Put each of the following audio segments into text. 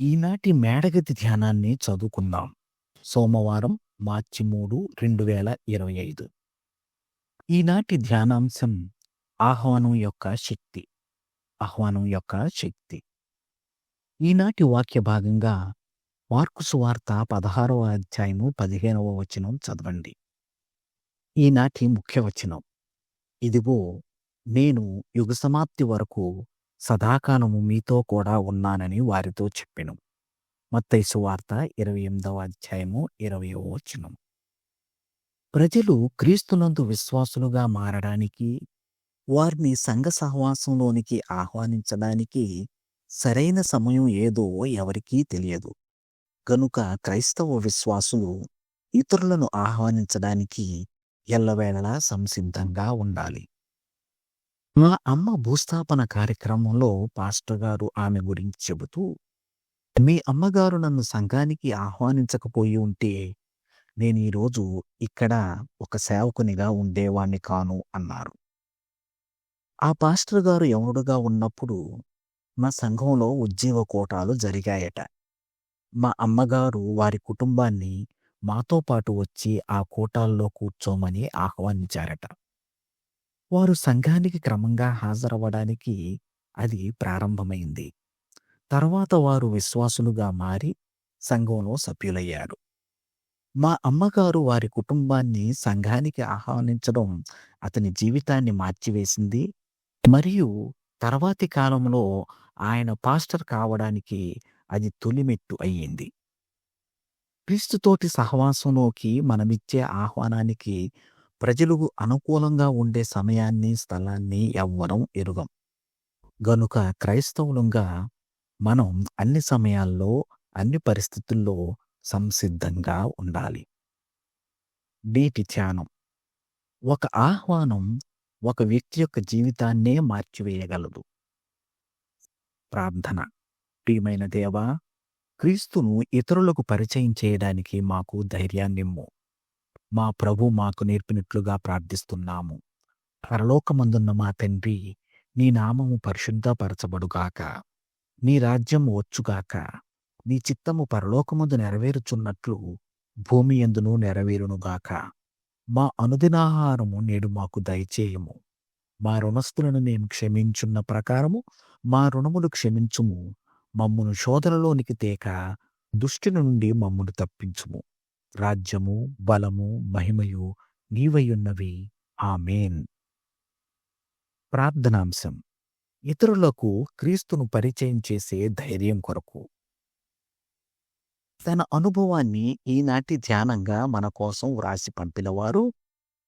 ఈనాటి మేడగది ధ్యానాన్ని చదువుకుందాం. సోమవారం మార్చి మూడు రెండు వేల ఇరవై ఐదు. ఈనాటి ధ్యానాంశం ఆహ్వానం యొక్క శక్తి. ఆహ్వానం యొక్క శక్తి. ఈనాటి వాక్య భాగంగా మార్కు సువార్త పదహారవ అధ్యాయము పదిహేనవ వచనం చదవండి. ఈనాటి ముఖ్య వచనం. ఇదిగో నేను యుగ సమాప్తి వరకు సదాకాలము మీతో కూడా ఉన్నానని వారితో చెప్పెను. మత్తైసు వార్త ఇరవై ఎనిమిదవ అధ్యాయము ఇరవై వచనం. ప్రజలు క్రీస్తునందు విశ్వాసులుగా మారడానికి వారిని సంఘ సహవాసంలోనికి ఆహ్వానించడానికి సరైన సమయం ఏదో ఎవరికీ తెలియదు. గనుక క్రైస్తవ విశ్వాసులు ఇతరులను ఆహ్వానించడానికి ఎల్లవేళలా సంసిద్ధంగా ఉండాలి. మా అమ్మ భూస్థాపన కార్యక్రమంలో పాస్టర్ గారు ఆమె గురించి చెబుతూ మీ అమ్మగారు నన్ను సంఘానికి ఆహ్వానించకపోయి ఉంటే నేను ఈరోజు ఇక్కడ ఒక సేవకునిగా ఉండేవాణ్ణి కాను అన్నారు. ఆ పాస్టర్ గారు యవనుడుగా ఉన్నప్పుడు మా సంఘంలో ఉద్యోగ కోటాలు జరిగాయట. మా అమ్మగారు వారి కుటుంబాన్ని మాతో పాటు వచ్చి ఆ కోటాల్లో కూర్చోమని ఆహ్వానించారట. వారు సంఘానికి క్రమంగా హాజరవ్వడానికి అది ప్రారంభమైంది. తర్వాత వారు విశ్వాసులుగా మారి సంఘంలో సభ్యులయ్యారు. మా అమ్మగారు వారి కుటుంబాన్ని సంఘానికి ఆహ్వానించడం అతని జీవితాన్ని మార్చివేసింది. మరియు తర్వాతి కాలంలో ఆయన పాస్టర్ కావడానికి అది తొలిమెట్టు అయ్యింది. క్రీస్తుతోటి సహవాసంలోకి మనమిచ్చే ఆహ్వానానికి ప్రజలకు అనుకూలంగా ఉండే సమయాన్ని స్థలాన్ని ఎవ్వరం ఎరుగం. గనుక క్రైస్తవులంగా మనం అన్ని సమయాల్లో అన్ని పరిస్థితుల్లో సంసిద్ధంగా ఉండాలి. నీటి ధ్యానం. ఒక ఆహ్వానం ఒక వ్యక్తి యొక్క జీవితాన్నే మార్చివేయగలదు. ప్రార్థన. ప్రియమైన దేవా క్రీస్తును ఇతరులకు పరిచయం చేయడానికి మాకు ధైర్యాన్నిమ్ము. మా ప్రభు మాకు నేర్పినట్లుగా ప్రార్థిస్తున్నాము. పరలోకమందున్న మా తండ్రి నీ నామము పరిశుద్ధపరచబడుగాక. నీ రాజ్యం వచ్చుగాక. నీ చిత్తము పరలోకమందు నెరవేరుచున్నట్లు భూమి ఎందును నెరవేరునుగాక. మా అనుదినాహారము నేడు మాకు దయచేయము. మా రుణస్థులను నేను క్షమించున్న ప్రకారము మా రుణములు క్షమించుము. మమ్మును శోధనలోనికి తేక దుష్టి నుండి మమ్మును తప్పించుము. రాజ్యము బలము మహిమయు నీవయున్నవి. ఆమెన్. ప్రార్థనాంశం. ఇతరులకు క్రీస్తును పరిచయం చేసే ధైర్యం కొరకు. తన అనుభవాన్ని ఈనాటి ధ్యానంగా మన కోసం వ్రాసి పంపినవారు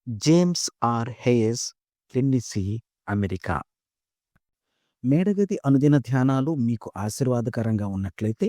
James R Hayes Tennessee America. మేడగది అనుదిన ధ్యానాలు మీకు ఆశీర్వాదకరంగా ఉన్నట్లయితే